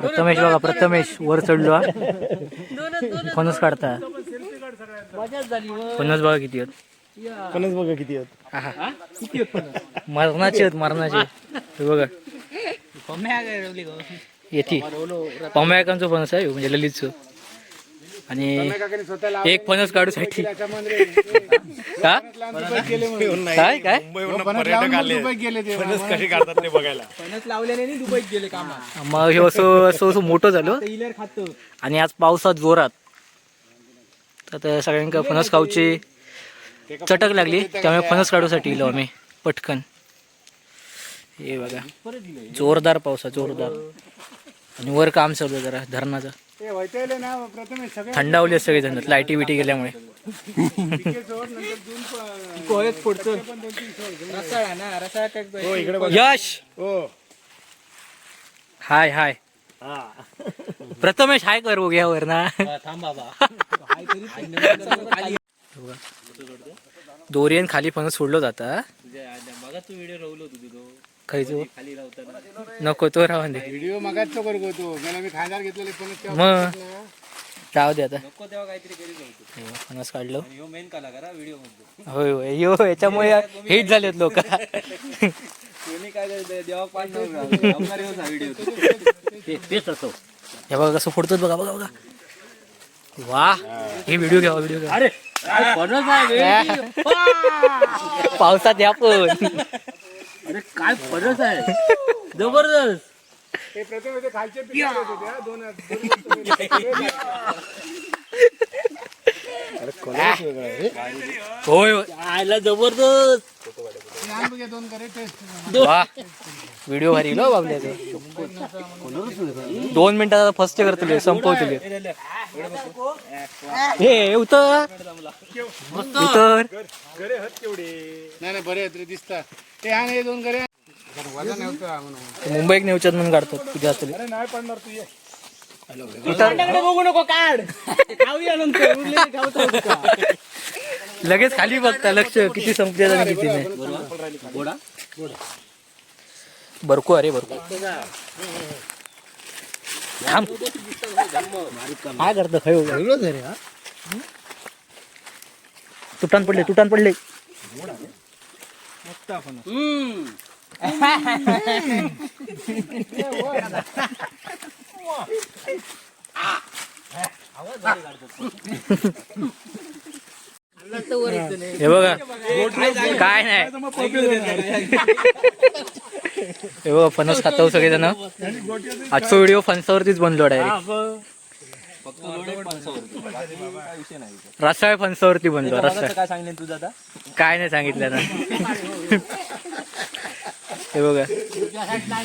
प्रथमेश बघा प्रथमेश वर चढलो हा. फणस काढता. फणस बघा किती आहेत. फणस बघा किती आहेत. मरणाचे आहेत मरणाचे. हे बघा. येते पम्याकांचं फणस आहे म्हणजे ललितचं. आणि एक फणस काढूसाठी का? काय काय? पर्यटक आले. फणस कशी काढतात ते बघायला. मग हे असं असं असं मोठं झालं. आणि आज पावसात जोरात. तर आता सगळ्यांका फणस खाऊची चटक लागली. त्यामुळे फणस काढूसाठी गेलो आम्ही. पटकन. हे बघा. जोरदार पावसा जोरदार. आणि वर काम चालू आहे जरा धरणाचं. थंडावले सगळे जण लाईटी बिटी गेल्यामुळे. यश! हो. हाय हाय. प्रथमेश हाय कर बघ यावर ना दोरीयन खाली फणस सोडलो जाता. खायचो नको तो राहून दे. व्हिडिओ मागाच तो करतो तो. मला मी खाणार घेतलेले फणस तेव्हा मग राहू दे आता. हे बघ, फणस काढलो. होय होय. यो याच्यामुळे हिट झालेत लोक. हे बघा कसं फोडतो बघा बघा बघा. वा हे व्हिडिओ घ्या व्हिडिओ घ्या. अरे पावसात या पण. काय फरक आहे? जबरदस्त. ते प्रथम ते खालचे होते हा, दोन होय होय. आयला जबरदस्त. दोन करे टेस्ट वा. व्हिडिओ भारी लो बाबले दोन मिनिटात फर्स्ट करतले संपवतले हे उतर उतर गरे हत केवढे नाही बरे आहेत रे दिसतात ते हा नाही दोन गरे वजन मुंबईत नेवच्यात म्हणून काढतो तुझ्या असले नाही पडणार तू ये बघू नको काढ लगेच खाली बघता लक्ष किती संपले किती नाही. बरको अरे बरको. थांब. काय करतं खय वेगळंच आहे रे हा. तुटान पडले तुटान पडले. हे बघा काय नाही. हे बघा फणस खातो सगळेजण. आजचा व्हिडिओ फणसावरतीच बनलो डायरेक्ट रसाळ फणसावरती बनलो रसाळ. काय सांगले तुझं आता काय नाही सांगितलं ना हे बघा.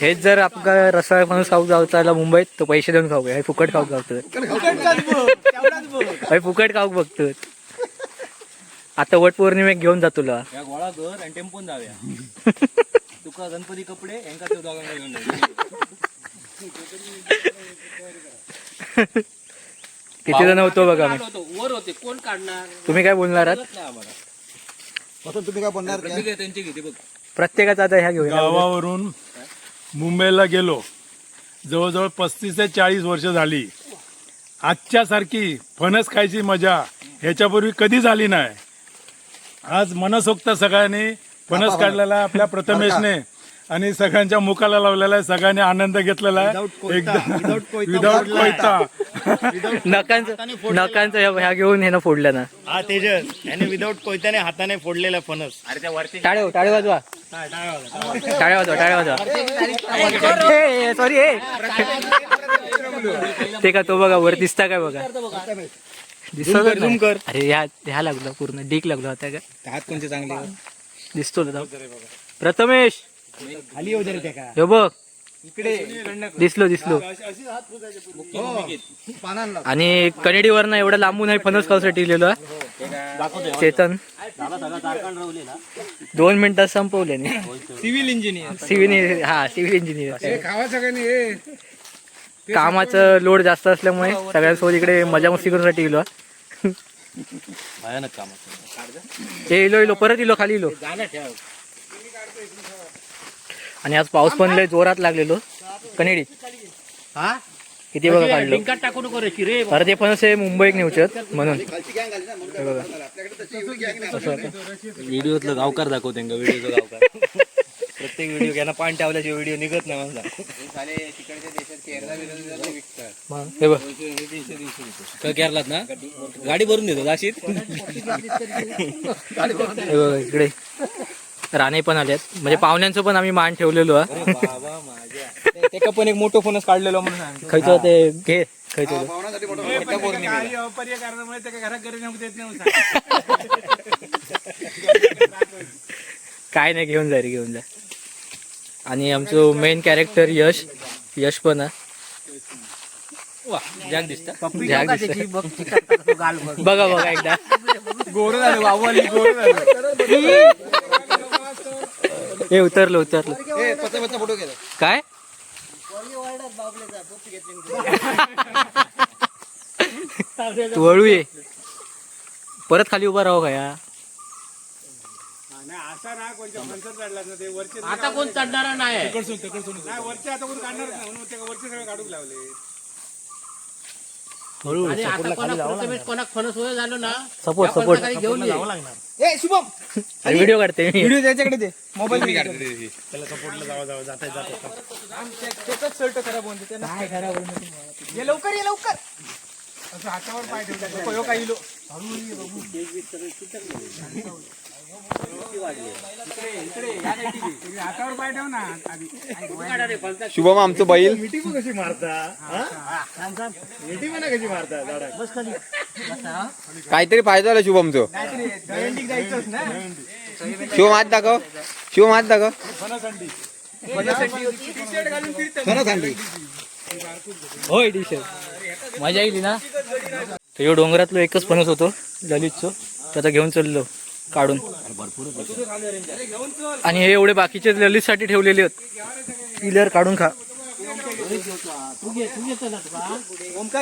हेच जर आपला रसाळ फणस खाऊ जायला मुंबईत तर पैसे देऊन खाऊ हे फुकट खाऊ गावतं हे फुकट खाऊ बघतो आता वट पौर्णिमेक घेऊन जा तुला. या गोळा घर आणि टेम्पोन जाऊया. तुका गणपती कपडे यांका ते दोघांना घेऊन जाऊया. किती जण होतो बघा मी? होतो, वर होते कोण काढणार? तुम्ही काय बोलणार आहात? नाही आम्हाला. तुम्ही काय बोलणार प्रत्येक त्यांची घेते बघ. प्रत्येकाचा आता ह्या घेऊया. गावावरून मुंबईला गेलो. जवळजवळ पस्तीस ते चाळीस वर्ष झाली. आजच्या सारखी फणस खायची मजा ह्याच्यापूर्वी कधी झाली नाही. आज मनसोक्त सगळ्यांनी फणस काढलेला आहे आपल्या प्रथमेशने. आणि सगळ्यांच्या मुखाला लावलेला आहे. सगळ्यांनी आनंद घेतलेला आहे. एकदम विदाउट कोयता नकांचं नकांचं ह्या- घेऊन हे ना फोडल्या ना. हा तेजस. याने विदाऊट कोयत्याने हाताने फोडलेला फणस. टाळे हो, टाळे वाजवा. टाळे वाजवा. टाळे वाजवा सॉरी ते का तो बघा वर दिसता काय बघा? दिसतो कर. अरे ह्या ह्या लागलो पूर्ण. डीक लागलो होता का? हात कोणते चांगले? दिसतो ना. प्रथमेश. खाली येऊ दे हे बघ. दिसलो दिसलो. आणि कनेडीवरनं एवढं लांबून आहे फणस खाऊसाठी लिहिलो चेतन. दोन मिनिटात संपवले सिव्हिल इंजिनियर. सिव्हिल हा सिव्हिल इंजिनियर. कामाचं लोड जास्त असल्यामुळे सगळ्यांसोबत इकडे मजा मस्ती करूसाठी गेलो भयानक काम हे इलो इलो परत इलो खाली इलो. आणि आज पाऊस पण लय जोरात लागलेलो. कनेडी. हा? किती बघा काढलो? टाकू नको रे अरे ते फणस हे मुंबईत नेऊच्यात म्हणून व्हिडिओतलं गावकार दाखव त्यांना व्हिडिओचं गावकार. प्रत्येक व्हिडिओ घ्याना पान ठेवल्याशिवाय व्हिडिओ निघत नाही माझा तिकडच्या देशात केरला बिरला विकतात हे बघ. केरलात ना? गाडी भरून देतो जाशीत हे बघा इकडे. राणे पण आल्यात म्हणजे पाहुण्यांचं पण आम्ही मान ठेवलेलो बाबा माझ्या. त्याका पण एक मोठं फोनच काढलेलो म्हणून. खायचं ते घे खायचं अपर्य कारणामुळे त्याच्या घरात काय नाही घेऊन जा रे घेऊन जा. आणि आमचं मेन कॅरेक्टर यश यश पण जॅक दिसता. बघ बघ एकदा. गोर झालं बाबा गोर झालं. हे उतरलं उतरलं. काय? तू वळू ये. परत खाली उभा राहू का या? असा ना कोणत्या फणसर चढला ना ते वरचे आता कोण चढणारा नाही? नाही वरचे आता कोण काढणारच नाही म्हणून ते वरचे सगळे काढून लावले. हळू आणि आता कोणाक प्रथमेश कोणाक फणस होय झालो ना सपोर्ट आपण सपोर्ट. सकाळी घेऊन ये. ए शुभम! व्हिडिओ काढते मी. व्हिडिओ त्याच्याकडे दे. मोबाईल त्याला सपोर्टला जावा जावा जाता जाता त्याचाच शर्ट खराब होऊन जाते ये लवकर ये लवकर. असं हातावर पाय ठेवतात काही शुभम आमचं बैल. मिठी पण कशी मारता मिठी पण कशी मारता काहीतरी फायदा झाला शुभमचं. शिवम हात दाखव. शिवम हात दाखव. होय टी मजा येईल ना? तर ह्यो डोंगरातलो एकच फणस होतो ललितचो तो आता घेऊन चाललो. काढून. आणि हे एवढे बाकीचे ललितसाठी ठेवलेले आहेत. किलर काढून खा.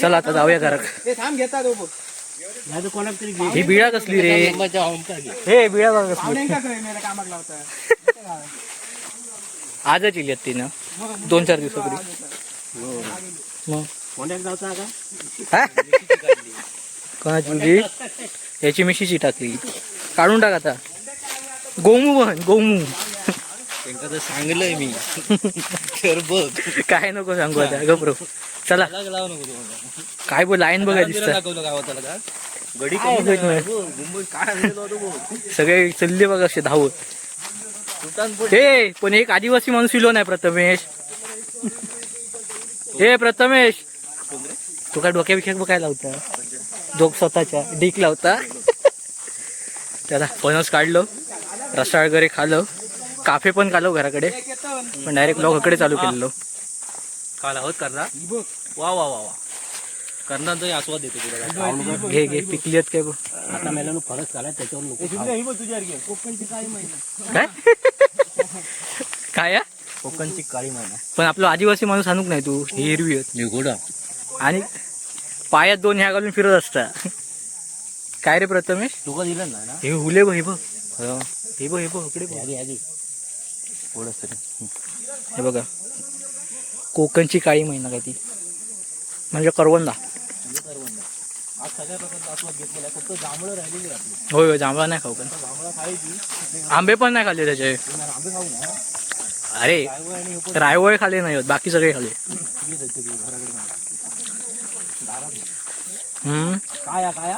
चला आता जाऊया घरात. ही बिळा कसली रे? हे बिळा कसली. आजच येईल तिनं दोन चार दिवसापूर्वी कोणाची मुलगी याची मिशीची टाकली. काढून टाक आता. गोमू बन गोमू. त्यांना तर सांगलंय मी. तर बघ. काय नको सांगू आता गप्रो चला. लावू नको काय बोल लाईन बघा दिसत. गडी. सगळे चलले बघा असे धावत. हे पण एक आदिवासी माणूस इलो नाही प्रथमेश. हे प्रथमेश. तू काय डोक्या बिक्या काय लावता? डोक स्वतःच्या. डीक लावता? त्याला फणस काढलं रस्सा वगैरे खाल्लं. काफे पण काढलो घराकडे. पण डायरेक्ट ब्लॉग चालू केलेलो. काल आहोत करणार वा वा वा वा. कर्णाचा आस्वाद देतो तुला. घे घे पिकली आहेत काय बघ आता मेल्यानं फरक झाला त्याच्यावर काय? काय? कोकणची काळी महिना पण आपलं आदिवासी माणूस आणूक नाही तू ही हिरवी आहेत. निघोडा आणि पायात दोन ह्या घालून फिरत असता. काय रे प्रथमेश? तुका दिलं ना हे हुले बघ हे बघ. हो. हे बघ हे बघ इकडे बघ. आधी आधी. हे बघा. कोकणची काळी महिना काय ती? म्हणजे करवंदा. आज सगळ्या प्रकारचा आस्वाद घेतलेला आहे. फक्त जांभळं राहिलेली आपली. होय होय जांभळा नाही खाऊ पण. जांभळं खायची. आंबे पण नाही खाल्ले त्याचे. आंबे खाऊ ना. अरे रायवळ आणि हे रायवळ खाल्ले नाही होत बाकी सगळे खाल्ले. ते घराकडे मला. हम्म. काय काय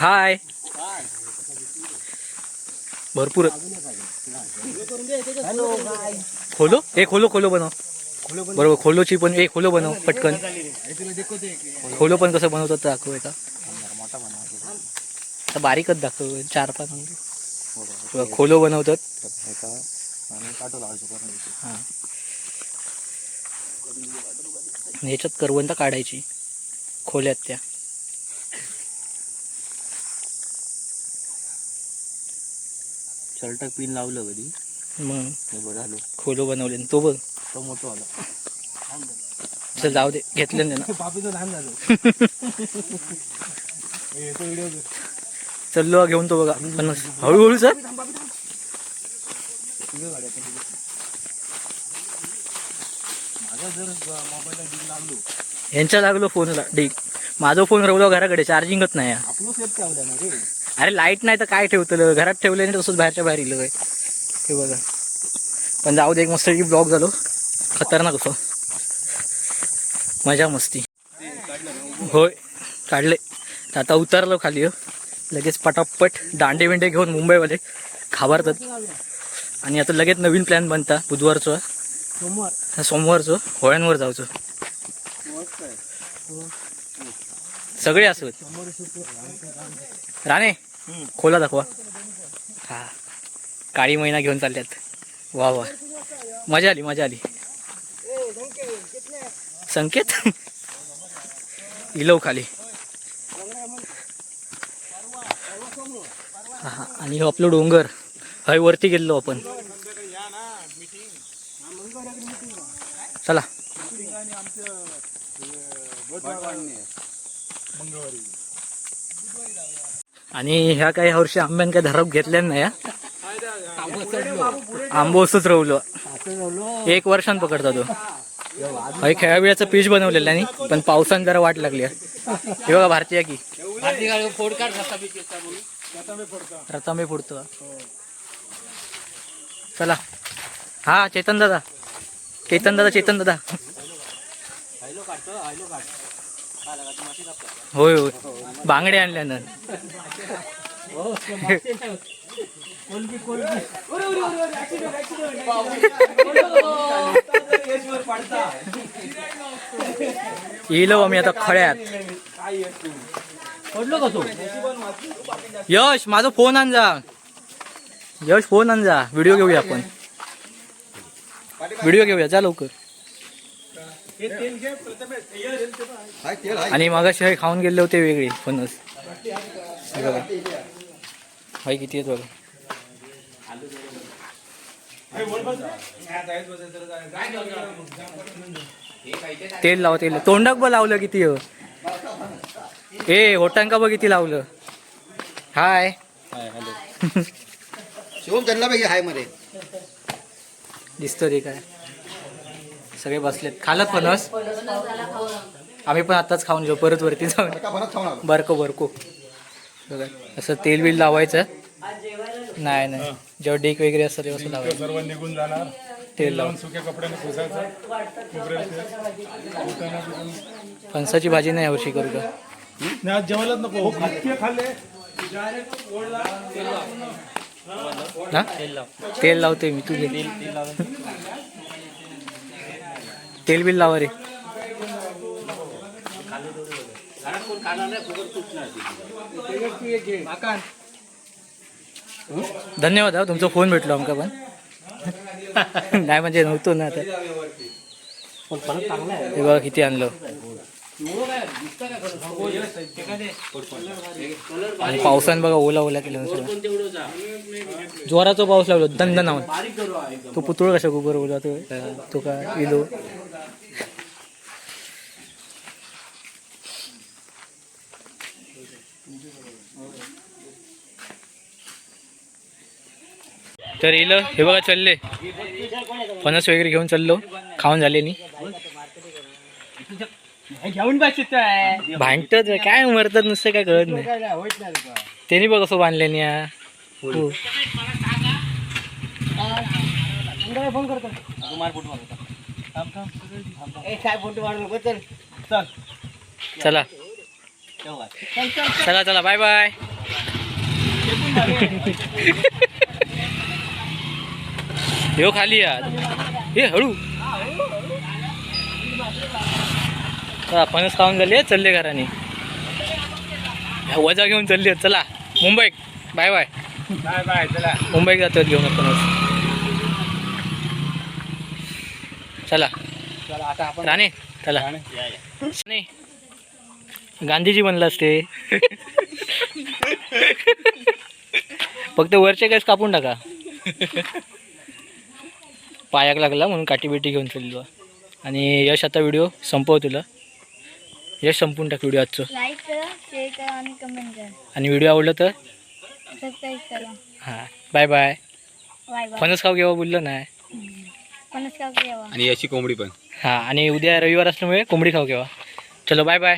हा? हाय. भरपूर. खोलो? ए खोलो खोलो बनव. बरोबर खोलोची पण ए खोलो बनव पटकन. खोलो पण कसं बनवतात ते दाखव का आता बारीकच दाखव चार पाच बघा, खोलो बनवतात. हा. आणि ह्याच्यात करवंद काढायची. खोल्यात त्या. शर्ट पिन लावलं कधी? मग? हे झालो खोलो बनवले तो बघ. तो मोठं आला चल जाऊ दे. घेतलं ना. पापीचं लहान झालं. चल्लो घेऊन तो बघा. पण हळूहळू सर. यांच्या लागलो फोनला डिक माझा फोन रवलो घराकडे चार्जिंगच नाही. आपलं सेफ ठेवलं ना रे. अरे लाइट नाही तर काय ठेवतलं? घरात ठेवलं नाही तसंच बाहेरच्या बाहेर इलं हे बघा. पण जाऊ दे एक मस्त ब्लॉग झालो. खतरनाक होतो. मजा मस्ती. होय काढले आता उतरलो खाली हो. लगेच पटापट दांडे बिंडे घेऊन मुंबईवाले घाबरतात. आणि आता लगेच नवीन प्लॅन बनता बुधवारचं. सोमवार. सोमवारचं. होळ्यांवर जाऊचं. सगळे असत राणे खोला दाखवा. हा. काळी महिना घेऊन चालल्यात. वा वा. मजा आली मजा आली. संकेत? इलो खाली. हा, हा. आणि हो आपलं डोंगर. हय वरती गेलो आपण. चला. आणि ह्या काही वर्षी आंब्यान काय धरप घेतल्या नाही हा. आंबोसच रवलो. एक वर्षान पकडता तो. हय खेळाबिळाचं पीच बनवलेलं नाही पण पावसान जरा वाट लागली हे बघा भारतीय की. रतांबे फोडतो. चला. हा चेतन दादा. चेतन दादा चेतन दादा. होय होय. बांगडे आणल्यानं येलो आम्ही आता खळ्यात. पडलो यश माझा फोन आण जा. यश फोन आण जा. व्हिडिओ घेऊया आपण. व्हिडिओ घेऊया जा लवकर. आणि मगाशी हे खाऊन गेले होते वेगळे फणस हे बघा. हाय किती आहेत बघा. तेल लाव तेल तोंडाक बघ लावलं किती हो. ए होटांका बघ किती लावलं. हाय. शिवम त्यांना पैकी हायमध्ये. दिसतो रे काय. सगळे बसलेत. खालत फणस आम्ही पण आताच खाऊन घेऊ परत वरती जाऊन. बरको बरको बघा असं तेल बिल लावायचं. नाही नाही. जेव्हा डेक वगैरे असतं तेव्हा लावायचं सर्व निघून जाणार. तेल लावून. सुक्या कपड्याने पुसायचं. फणसाची भाजी नाही यावर्षी करू का? आज जेवायलाच नको. हो, खाल्ले. ना तेल लावते मी तुझे तेल बिल लावा रे. धन्यवाद हा तुमचा फोन भेटलो आमका पण. नाही म्हणजे नव्हतो ना आता. हे बघा किती आणलं. आणि पावसाने बघा ओला ओला केलं जोराचा पाऊस लागलो दंड नावून तो पुतळ कशा कुकर ओला तो तो का इलो? तर इलं हे बघा चालले. फणस वगैरे घेऊन चाललो. खाऊन झाले नी. घेऊन भांडतात काय मरतात नुसतं काय कळत नाही. त्यांनी बघ कसं बांधले नी हो. फोन करतो चला. चला चला. Bye bye. ह्यो खाली यार. हे हळू. चला, फणस खाऊन झाले चालले घराने. वजा घेऊन चालले चला. मुंबईत बाय बाय बाय बाय चला. मुंबईत जातात घेऊन फणस चला. चला आता आपण राणे चला. राणे गांधीजी बनलास ते फक्त वरचे काहीच कापून टाका. पायाक लागला म्हणून काठी बिटी घेऊन चाललो आणि यश आता व्हिडिओ संपव तुला. यश संपून टाक व्हिडिओ आजचं. लाईक करा शेअर करा आणि कमेंट करा. आणि व्हिडिओ आवडलं तर? सबस्क्राईब करा. हां. बाय बाय बाय बाय फणस खाऊ घेवा बोललं नाही का आणि अशी कोंबडी पण. हां. आणि उद्या रविवार असल्यामुळे कोंबडी खाऊ केव्हा चलो बाय बाय